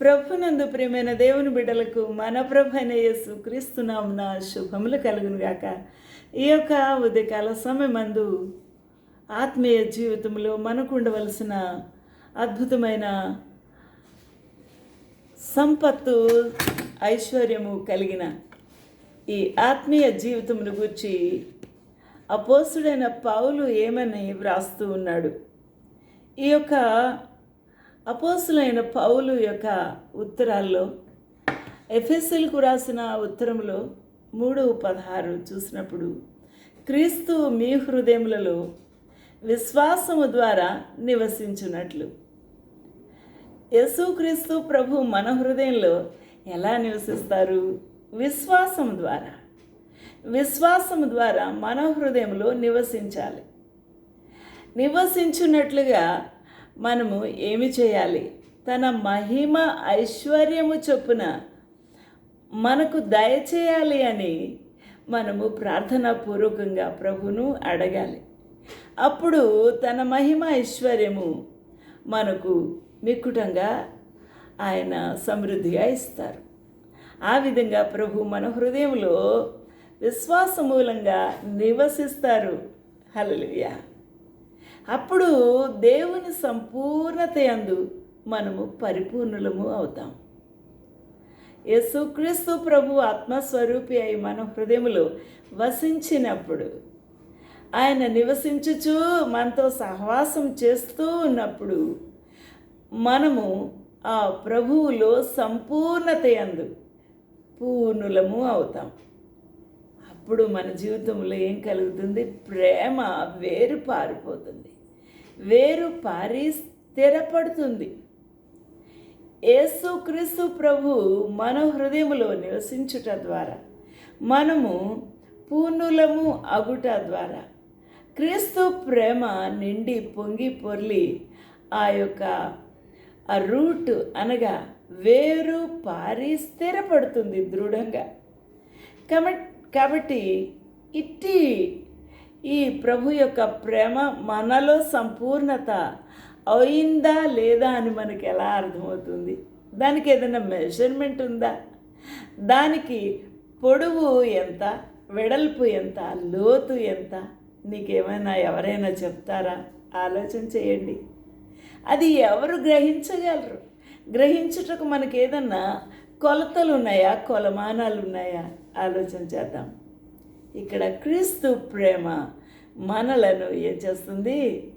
ప్రభునందు ప్రియమైన దేవుని బిడ్డలకు మన ప్రభు అయిన యేసు క్రీస్తునామున శుభములు కలుగును గాక. ఈ యొక్క ఉదయకాల సమయమందు ఆత్మీయ జీవితంలో మనకు ఉండవలసిన అద్భుతమైన సంపత్తు ఐశ్వర్యము కలిగిన ఈ ఆత్మీయ జీవితమును గురించి అపోసుడైన పావులు ఏమని వ్రాస్తూ ఉన్నాడు? ఈ యొక్క అపోసులైన పౌలు యొక్క ఉత్తరాల్లో ఎఫ్ఎస్ఎల్కు రాసిన ఉత్తరంలో మూడు పదహారు చూసినప్పుడు క్రీస్తు మీ హృదయములలో విశ్వాసము ద్వారా నివసించున్నట్లు యేసుక్రీస్తు ప్రభు మన హృదయంలో ఎలా నివసిస్తారు? విశ్వాసం ద్వారా. విశ్వాసం ద్వారా మన హృదయంలో నివసించాలి. నివసించున్నట్లుగా మనము ఏమి చేయాలి? తన మహిమ ఐశ్వర్యము చొప్పున మనకు దయచేయాలి అని మనము ప్రార్థనాపూర్వకంగా ప్రభును అడగాలి. అప్పుడు తన మహిమ ఐశ్వర్యము మనకు మిక్కుటంగా ఆయన సమృద్ధిగా ఇస్తారు. ఆ విధంగా ప్రభు మన హృదయంలో విశ్వాసమూలంగా నివసిస్తారు. హల్లెలూయా. అప్పుడు దేవుని సంపూర్ణత యందు మనము పరిపూర్ణులము అవుతాం. యేసుక్రీస్తు ప్రభు ఆత్మస్వరూపి అయి మన హృదయములో వసించినప్పుడు ఆయన నివసించుచు మనతో సహవాసం చేస్తూ ఉన్నప్పుడు మనము ఆ ప్రభువులో సంపూర్ణత యందు పూర్ణులము అవుతాం. అప్పుడు మన జీవితంలో ఏం కలుగుతుంది? ప్రేమ వేరు పారిపోతుంది. వేరు పారి స్థిరపడుతుంది యేసుక్రీస్తు ప్రభు మన హృదయములో నివసించుట ద్వారా మనము పూర్ణులము అగుట ద్వారా క్రీస్తు ప్రేమ నిండి పొంగి పొర్లి ఆ యొక్క ఆ రూట్ అనగా వేరు పారి స్థిరపడుతుంది దృఢంగా. కాబట్టి కాబట్టి ఇట్టి ఈ ప్రభు యొక్క ప్రేమ మనలో సంపూర్ణత అయిందా లేదా అని మనకి ఎలా అర్థమవుతుంది? దానికి ఏదైనా మెజర్మెంట్ ఉందా? దానికి పొడవు ఎంత? వెడల్పు ఎంత? లోతు ఎంత? నీకేమైనా ఎవరైనా చెప్తారా? ఆలోచన చేయండి. అది ఎవరు గ్రహించగలరు? గ్రహించుటకు మనకి ఏదన్నా కొలతలు ఉన్నాయా కొలమానాలు ఉన్నాయా ఆలోచన చేద్దాం. ఇక్కడ క్రీస్తు ప్రేమ మనలను ఏం చేస్తుంది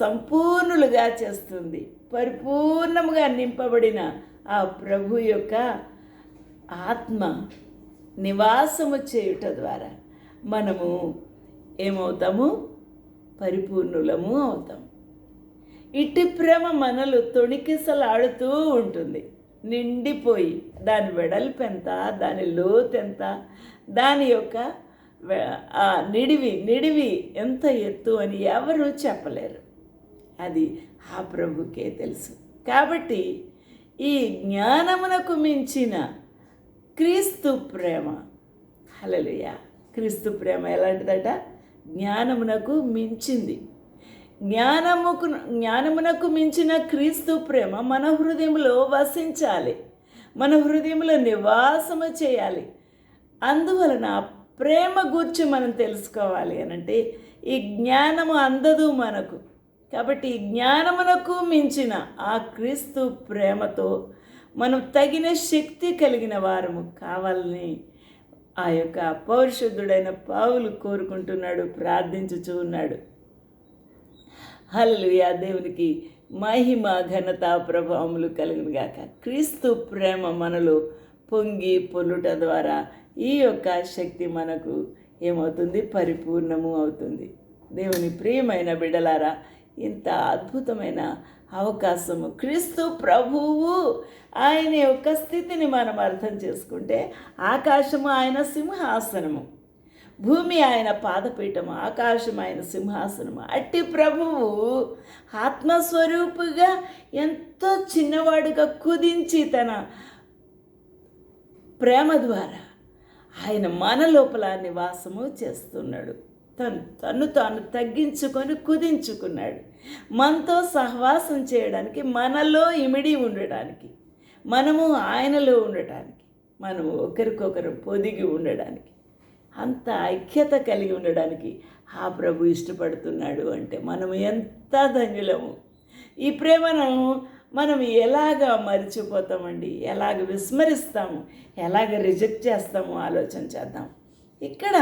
సంపూర్ణులుగా చేస్తుంది పరిపూర్ణముగా నింపబడిన ఆ ప్రభు యొక్క ఆత్మ నివాసము చేయుట ద్వారా మనము ఏమవుతాము? పరిపూర్ణులము అవుతాం. ఇట్టి ప్రేమ మనలు తొణికిసలాడుతూ ఉంటుంది. నిండిపోయి దాని వెడల్పు ఎంత? దాని లోతు ఎంత? దాని యొక్క ఆ నిడివి నిడివి ఎంత ఎత్తు అని ఎవరు చెప్పలేరు. అది ఆ ప్రభుకే తెలుసు. కాబట్టి ఈ జ్ఞానమునకు మించిన క్రీస్తు ప్రేమ హలలుయ క్రీస్తు ప్రేమ ఎలాంటిదట? జ్ఞానమునకు మించింది. జ్ఞానముకు జ్ఞానమునకు మించిన క్రీస్తు ప్రేమ మన హృదయంలో వసించాలి. మన హృదయంలో నివాసము చేయాలి. అందువలన ప్రేమ గూర్చి మనం తెలుసుకోవాలి అనంటే ఈ జ్ఞానము అందదు మనకు. కాబట్టి ఈ జ్ఞానమునకు మించిన ఆ క్రీస్తు ప్రేమతో మనం తగిన శక్తి కలిగిన వారము కావాలని ఆ యొక్క పౌరుషుద్ధుడైన పావులు కోరుకుంటున్నాడు ప్రార్థించుచూ ఉన్నాడు. హల్లుయా దేవునికి మహిమ ఘనత ప్రభావములు కలిగినగాక. క్రీస్తు ప్రేమ మనలో పొంగి పొల్లుట ద్వారా ఈ యొక్క శక్తి మనకు ఏమవుతుంది? పరిపూర్ణము అవుతుంది. దేవుని ప్రియమైన బిడలారా ఇంత అద్భుతమైన అవకాశము. క్రీస్తు ప్రభువు ఆయన యొక్క స్థితిని మనం అర్థం చేసుకుంటే ఆకాశము ఆయన సింహాసనము. భూమి ఆయన పాదపీఠము ఆకాశం ఆయన సింహాసనము. అట్టి ప్రభువు ఆత్మస్వరూపుగా ఎంతో చిన్నవాడుగా కుదించి తన ప్రేమ ద్వారా ఆయన మన లోపల నివాసము చేస్తున్నాడు. తను తను తాను తగ్గించుకొని కుదించుకున్నాడు. మనతో సహవాసం చేయడానికి మనలో ఇమిడి ఉండడానికి మనము ఆయనలో ఉండటానికి మనము ఒకరికొకరు పొదిగి ఉండడానికి అంత ఐక్యత కలిగి ఉండడానికి ఆ ప్రభు ఇష్టపడుతున్నాడు అంటే మనం ఎంత ధన్యులము. ఈ ప్రేమను మనం ఎలాగ మర్చిపోతామండి? ఎలాగ విస్మరిస్తాము? ఎలాగ రిజెక్ట్ చేస్తాము? ఆలోచన చేద్దాం. ఇక్కడ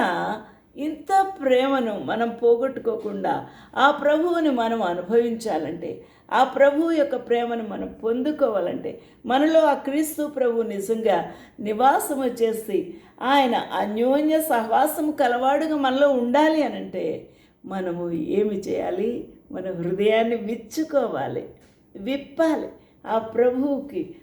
ఇంత ప్రేమను మనం పోగొట్టుకోకుండా ఆ ప్రభువుని మనం అనుభవించాలంటే ఆ ప్రభువు యొక్క ప్రేమను మనం పొందుకోవాలంటే మనలో ఆ క్రీస్తు ప్రభు నిజంగా నివాసము చేసి ఆయన అన్యోన్య సహవాసం కలవాడుగా మనలో ఉండాలి అనంటే మనము ఏమి చేయాలి? మన హృదయాన్ని విచ్చుకోవాలి విప్పాలి. ఆ ప్రభువుకి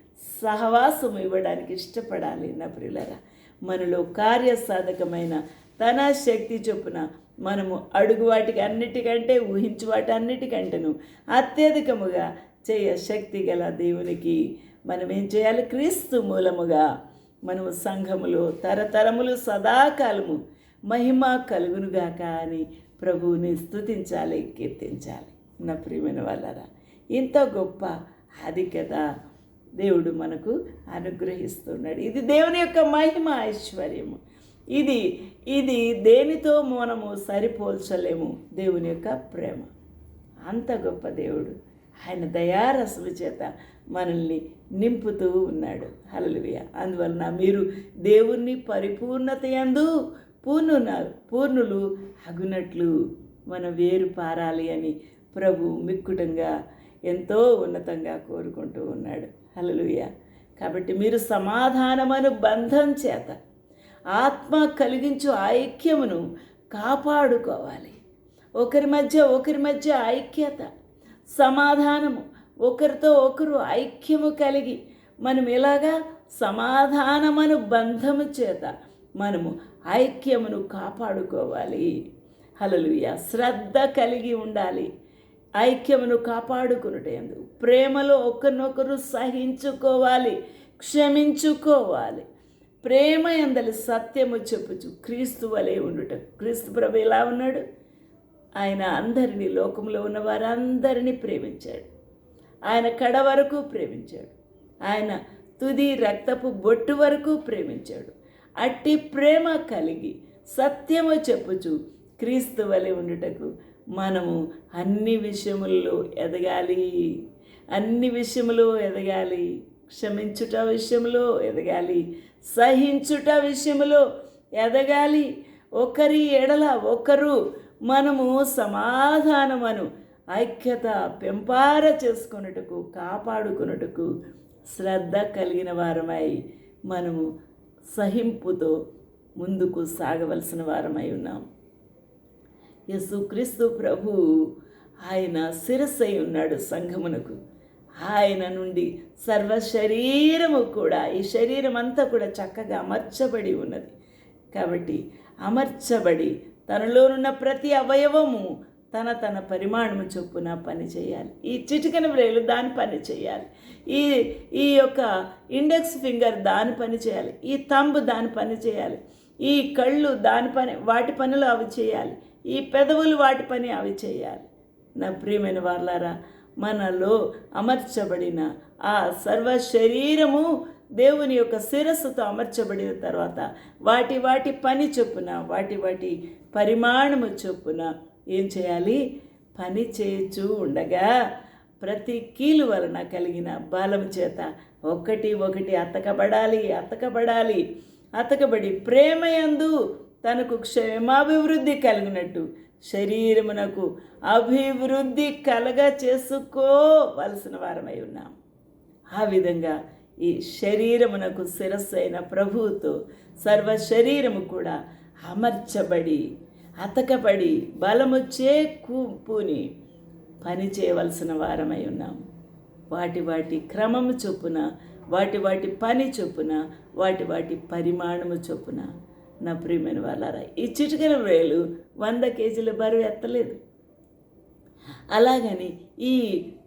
సహవాసం ఇవ్వడానికి ఇష్టపడాలి నా ప్రియులరా. మనలో కార్యసాధకమైన తన శక్తి చొప్పున మనము అడుగు వాటికి అన్నిటికంటే ఊహించు వాటి అన్నిటికంటేను అత్యధికముగా చేయ శక్తి గల దేవునికి మనం ఏం చేయాలి? క్రీస్తు మూలముగా మనము సంఘములో తరతరములు సదాకాలము మహిమ కలుగునుగాక అని ప్రభువుని స్తుతించాలి కీర్తించాలి. నా ప్రియమైన వాళ్ళరా ఇంత గొప్ప ఆధిక్యత దేవుడు మనకు అనుగ్రహిస్తున్నాడు. ఇది దేవుని యొక్క మహిమ ఐశ్వర్యము. ఇది ఇది దేనితో మనము సరిపోల్చలేము? దేవుని యొక్క ప్రేమ. అంత గొప్ప దేవుడు. ఆయన దయారసము చేత మనల్ని నింపుతూ ఉన్నాడు. హలలుయ అందువలన మీరు దేవుణ్ణి పరిపూర్ణత ఎందు పూర్ణున పూర్ణులు అగునట్లు మనం వేరు పారాలి అని ప్రభు మిక్కుటంగా ఎంతో ఉన్నతంగా కోరుకుంటూ ఉన్నాడు. హలలుయ కాబట్టి మీరు సమాధానమను బంధం చేత ఆత్మ కలిగించు ఐక్యమును కాపాడుకోవాలి. ఒకరి మధ్య ఒకరి మధ్య ఐక్యత సమాధానము ఒకరితో ఒకరు ఐక్యము కలిగి మనం ఇలాగా సమాధానమను బంధము చేత మనము ఐక్యమును కాపాడుకోవాలి. హలలుయ శ్రద్ధ కలిగి ఉండాలి. ఐక్యమును కాపాడుకున్నటందు ప్రేమలో ఒకరినొకరు సహించుకోవాలి క్షమించుకోవాలి. ప్రేమ ఎందలి సత్యము చెప్పుచు క్రీస్తు వలె ఉండుట. క్రీస్తు ప్రభు ఎలా ఉన్నాడు? ఆయన అందరినీ లోకంలో ఉన్న వారందరినీ ప్రేమించాడు. ఆయన కడ వరకు ప్రేమించాడు. ఆయన తుది రక్తపు బొట్టు వరకు ప్రేమించాడు. అట్టి ప్రేమ కలిగి సత్యము చెప్పుచు క్రీస్తు వలె ఉండుటకు మనము అన్ని విషయముల్లో ఎదగాలి. అన్ని విషయములో ఎదగాలి. క్షమించుట విషయంలో ఎదగాలి. సహించుట విషయంలో ఎదగాలి. ఒకరి ఎడల ఒకరు మనము సమాధానమను ఐక్యత పెంపార చేసుకొనుటకు కాపాడుకొనుటకు శ్రద్ధ కలిగిన వారమై మనము సహింపుతో ముందుకు సాగవలసిన వారమై ఉన్నాం. యేసుక్రీస్తు ప్రభు ఆయన శిరస్సై ఉన్నాడు సంఘమునకు. ఆయన నుండి సర్వ శరీరము కూడా ఈ శరీరం అంతా కూడా చక్కగా అమర్చబడి ఉన్నది. కాబట్టి అమర్చబడి తనలోనున్న ప్రతి అవయవము తన తన పరిమాణము చొప్పున పని చేయాలి. ఈ చిటికన వ్రేలు దాని పని చేయాలి. ఈ ఈ యొక్క ఇండెక్స్ ఫింగర్ దాని పని చేయాలి. ఈ తంబు దాని పని చేయాలి. ఈ కళ్ళు దాని పని వాటి పనులు అవి చేయాలి. ఈ పెదవులు వాటి పని అవి చేయాలి. నా ప్రియమైన వాళ్ళారా మనలో అమర్చబడిన ఆ సర్వ శరీరము దేవుని యొక్క శిరస్సుతో అమర్చబడిన తర్వాత వాటి వాటి పని చొప్పున వాటి వాటి పరిమాణము చొప్పున ఏం చేయాలి? పని చేయొచ్చు ఉండగా ప్రతి కీలు వలన కలిగిన బలం చేత ఒకటి ఒకటి అతకబడాలి అతకబడాలి. అతకబడి ప్రేమయందు తనకు క్షేమాభివృద్ధి కలిగినట్టు శరీరమునకు అభివృద్ధి కలగ చేసుకోవలసిన వారమై ఉన్నాం. ఆ విధంగా ఈ శరీరమునకు శిరస్సు అయిన ప్రభువుతో సర్వ శరీరము కూడా అమర్చబడి అతకబడి బలము చేకూపుని పని చేయవలసిన వారమై ఉన్నాం. వాటి వాటి క్రమము చొప్పున వాటి వాటి పని చొప్పున వాటి వాటి పరిమాణము చొప్పున నా ప్రియమైన వాళ్ళారా ఈ చిటికల వేలు వంద కేజీల బరువు ఎత్తలేదు. అలాగని ఈ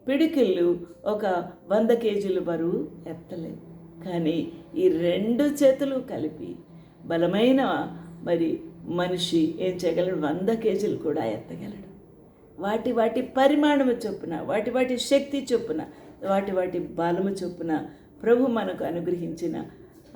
పిడికిళ్ళు ఒక వంద కేజీల బరువు ఎత్తలేదు. కానీ ఈ రెండు చేతులు కలిపి బలమైన మరి మనిషి ఏం చేయగలడు? వంద కేజీలు కూడా ఎత్తగలడు. వాటి వాటి పరిమాణము చొప్పున వాటి వాటి శక్తి చొప్పున వాటి వాటి బలము చొప్పున ప్రభు మనకు అనుగ్రహించిన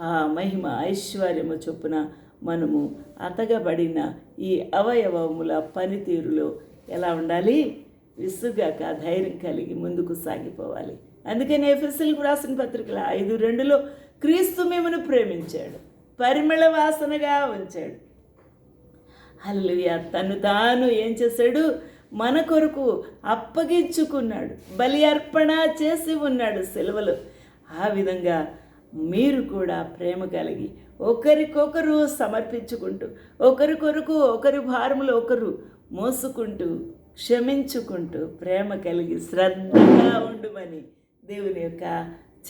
ఆ మహిమ ఐశ్వర్యము చొప్పున మనము అతగబడిన ఈ అవయవముల పనితీరులో ఎలా ఉండాలి? విసుగాక ధైర్యం కలిగి ముందుకు సాగిపోవాలి. అందుకని ఎఫ్ఎస్ఎల్కి రాసిన పత్రికల ఐదు రెండులో క్రీస్తు మిమ్మను ప్రేమించాడు పరిమళ వాసనగా ఉంచాడు. అల్లుయ తను తాను ఏం చేశాడు? మన కొరకు అప్పగించుకున్నాడు బలి అర్పణ చేసి ఉన్నాడు సెలవులు. ఆ విధంగా మీరు కూడా ప్రేమ కలిగి ఒకరికొకరు సమర్పించుకుంటూ ఒకరి కొరకు ఒకరి భారములు ఒకరు మోసుకుంటూ క్షమించుకుంటూ ప్రేమ కలిగి శ్రద్ధగా ఉండుమని దేవుని యొక్క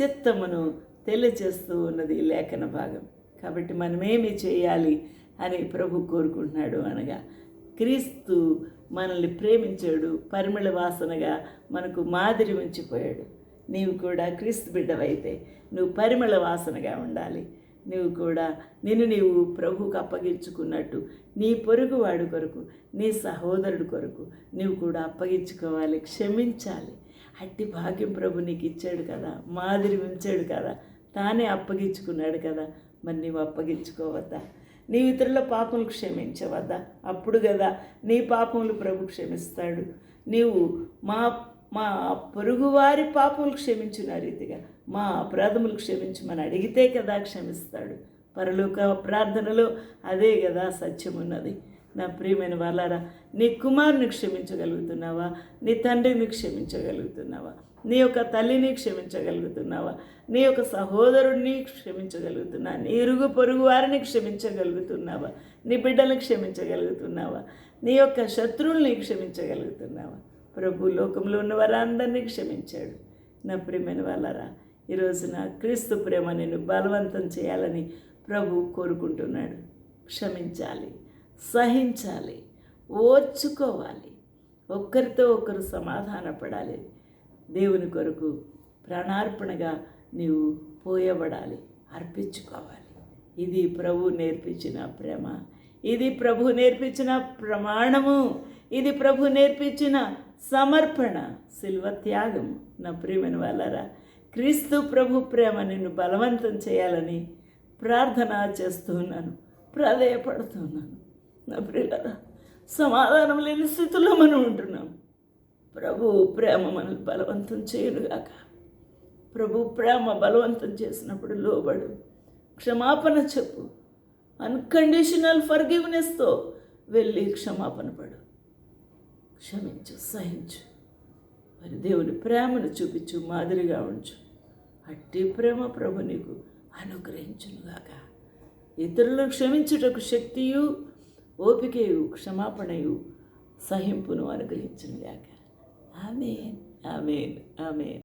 చిత్తమును తెలియచేస్తూ ఉన్నది లేఖన భాగం. కాబట్టి మనమేమి చేయాలి అని ప్రభు కోరుకుంటున్నాడు అనగా క్రీస్తు మనల్ని ప్రేమించాడు పరిమళ వాసనగా మనకు మాదిరి ఉంచిపోయాడు. నీవు కూడా క్రీస్తు బిడ్డవైతే నువ్వు పరిమళ వాసనగా ఉండాలి. నువ్వు కూడా నిన్ను నీవు ప్రభువుకు అప్పగించుకున్నట్టు నీ పొరుగువాడు కొరకు నీ సహోదరుడు కొరకు నీవు కూడా అప్పగించుకోవాలి క్షమించాలి. అట్టి భాగ్యం ప్రభు నీకు ఇచ్చాడు కదా మాదిరి ఉంచాడు కదా తానే అప్పగించుకున్నాడు కదా మరి నీవు అప్పగించుకోవద్దా? నీ ఇతరుల పాపములు క్షమించవద్దా? అప్పుడు కదా నీ పాపములు ప్రభు క్షమిస్తాడు. నీవు మా మా పొరుగువారి పాపములు క్షమించిన రీతిగా. మా అపరాధములు క్షమించమని అడిగితే కదా క్షమిస్తాడు. పరలోక ప్రార్థనలో అదే కదా సత్యం ఉన్నది నా ప్రియమైన వాళ్ళారా నీ కుమారుని క్షమించగలుగుతున్నావా? నీ తండ్రిని క్షమించగలుగుతున్నావా? నీ యొక్క తల్లిని క్షమించగలుగుతున్నావా? నీ యొక్క సహోదరుడిని క్షమించగలుగుతున్నా నీ ఇరుగు పొరుగు వారిని క్షమించగలుగుతున్నావా? నీ బిడ్డలను క్షమించగలుగుతున్నావా? నీ యొక్క శత్రువుల్ని క్షమించగలుగుతున్నావా? ప్రభు లోకంలో ఉన్న వారందరినీ క్షమించాడు. నా ప్రేమైన వాళ్ళరా ఈరోజున క్రీస్తు ప్రేమ నేను బలవంతం చేయాలని ప్రభు కోరుకుంటున్నాడు. క్షమించాలి సహించాలి ఓర్చుకోవాలి. ఒక్కరితో ఒకరు సమాధానపడాలి. దేవుని కొరకు ప్రాణార్పణగా నీవు పోయబడాలి అర్పించుకోవాలి. ఇది ప్రభు నేర్పించిన ప్రేమ. ఇది ప్రభు నేర్పించిన ప్రమాణము. ఇది ప్రభు నేర్పించిన సమర్పణ శిల్వ త్యాగం. నా ప్రియమైన వాళ్ళరా క్రీస్తు ప్రభు ప్రేమ నిన్ను బలవంతం చేయాలని ప్రార్థన చేస్తున్నాను ప్రాధేయపడుతున్నాను నా ప్రియులరా సమాధానం లేని స్థితిలో మనం ఉంటున్నాం. ప్రభు ప్రేమ మనల్ని బలవంతం చేయనుగాక ప్రభు ప్రేమ బలవంతం చేసినప్పుడు లోబడు. క్షమాపణ చెప్పు. అన్కండిషనల్ ఫర్గివ్నెస్తో వెళ్ళి క్షమాపణ పడు. క్షమించు సహించు. మరి దేవుని ప్రేమను చూపించు మాదిరిగా ఉంచు. అట్టి ప్రేమ ప్రభు నీకు అనుగ్రహించునుగాక. ఇతరులను క్షమించుటకు శక్తియు ఓపికయు క్షమాపణయు సహింపును అనుగ్రహించునుగాక. ఆమె ఆమె ఆమె